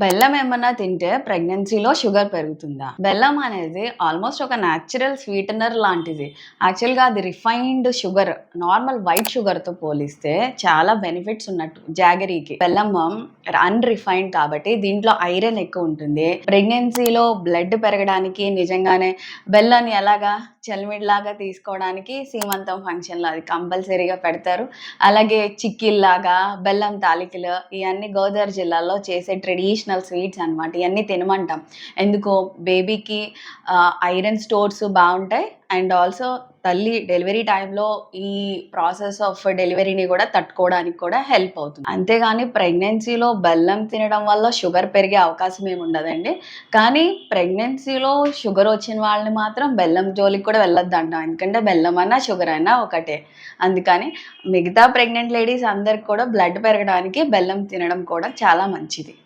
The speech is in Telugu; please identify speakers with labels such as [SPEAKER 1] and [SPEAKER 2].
[SPEAKER 1] బెల్లం ఏమన్నా తింటే ప్రెగ్నెన్సీలో షుగర్ పెరుగుతుందా? బెల్లం అనేది ఆల్మోస్ట్ ఒక న్యాచురల్ స్వీటనర్ లాంటిది. యాక్చువల్గా అది రిఫైన్డ్ షుగర్ నార్మల్ వైట్ షుగర్తో పోలిస్తే చాలా బెనిఫిట్స్ ఉన్నట్టు జాగరీకి. బెల్లం అన్రిఫైన్డ్ కాబట్టి దీంట్లో ఐరన్ ఎక్కువ ఉంటుంది. ప్రెగ్నెన్సీలో బ్లడ్ పెరగడానికి నిజంగానే బెల్లాన్ని ఎలాగా చలిమిడిలాగా తీసుకోవడానికి సీమంతం ఫంక్షన్లో అది కంపల్సరీగా పెడతారు. అలాగే చిక్కిల్లాగా బెల్లం తాలికలు ఇవన్నీ గోదావరి జిల్లాలో చేసే ట్రెడిషనల్ స్వీట్స్ అన్నమాట. ఇవన్నీ తినమంటాం. ఎందుకో బేబీకి ఐరన్ స్టోర్స్ బాగుంటాయి. అండ్ ఆల్సో తల్లి డెలివరీ టైంలో ఈ ప్రాసెస్ ఆఫ్ డెలివరీని కూడా తట్టుకోవడానికి కూడా హెల్ప్ అవుతుంది. అంతేగాని ప్రెగ్నెన్సీలో బెల్లం తినడం వల్ల షుగర్ పెరిగే అవకాశం ఏమి ఉండదండి. కానీ ప్రెగ్నెన్సీలో షుగర్ వచ్చిన వాళ్ళని మాత్రం బెల్లం జోలికి కూడా వెళ్ళొద్దు అంటాం ఎందుకంటే బెల్లం అన్నా షుగర్ అయినా ఒకటే. అందుకని మిగతా ప్రెగ్నెంట్ లేడీస్ అందరికి కూడా బ్లడ్ పెరగడానికి బెల్లం తినడం కూడా చాలా మంచిది.